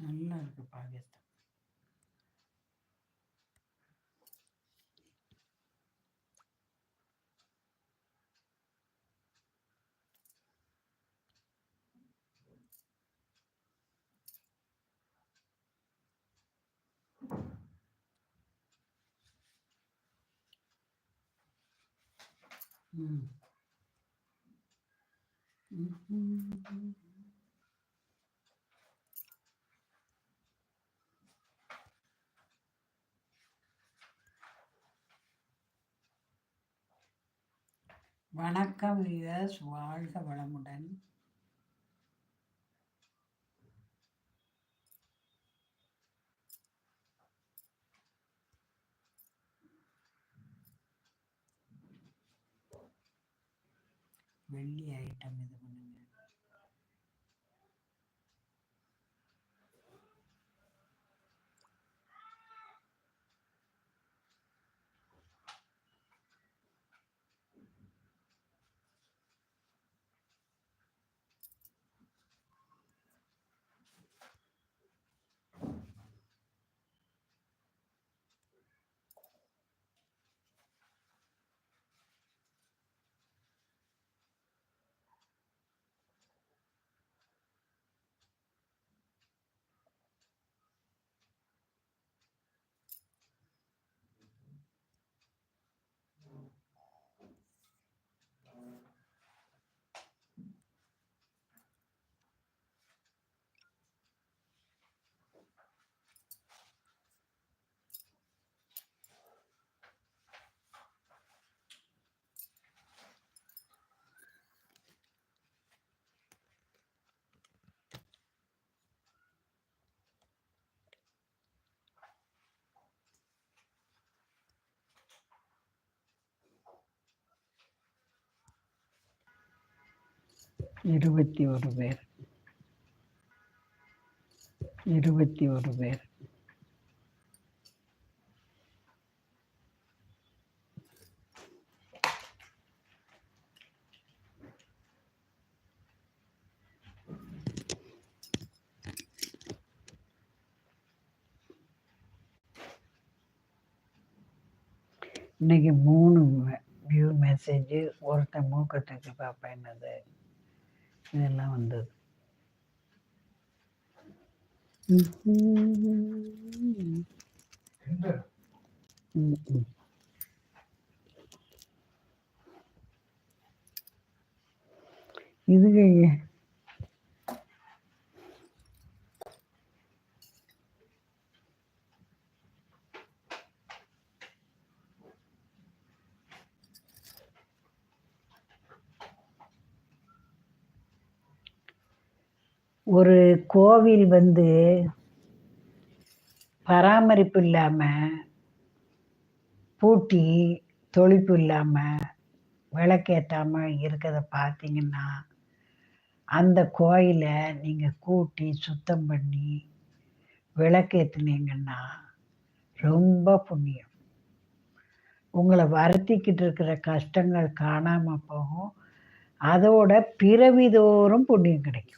நல்லா இருக்கு பாகிஸ்தான் ம் ம்ஹும். வணக்கம் வீரஸ் வாழ்க வளமுடன். வெள்ளி ஐட்டம் இது பண்ணுங்க. இருபத்தி ஒரு பேர். இருபத்தி ஒரு பேர். இன்னைக்கு மூணு வியூ மெசேஜ் ஒருத்தன் மூக்கத்துக்கு பார்ப்பேன் என்னது? இதெல்லாம் வந்தது. இதுகையே ஒரு கோவில் வந்து பராமரிப்பு இல்லாமல் பூட்டி தொளிப்பு இல்லாமல் விளக்கேற்றாமல் இருக்கிறத பார்த்தீங்கன்னா அந்த கோயிலை நீங்கள் கூட்டி சுத்தம் பண்ணி விளக்கேற்றுனீங்கன்னா ரொம்ப புண்ணியம். உங்களை வருத்திக்கிட்டு இருக்கிற கஷ்டங்கள் காணாமல் போகும். அதோட பிறவிதோறும் புண்ணியம் கிடைக்கும்.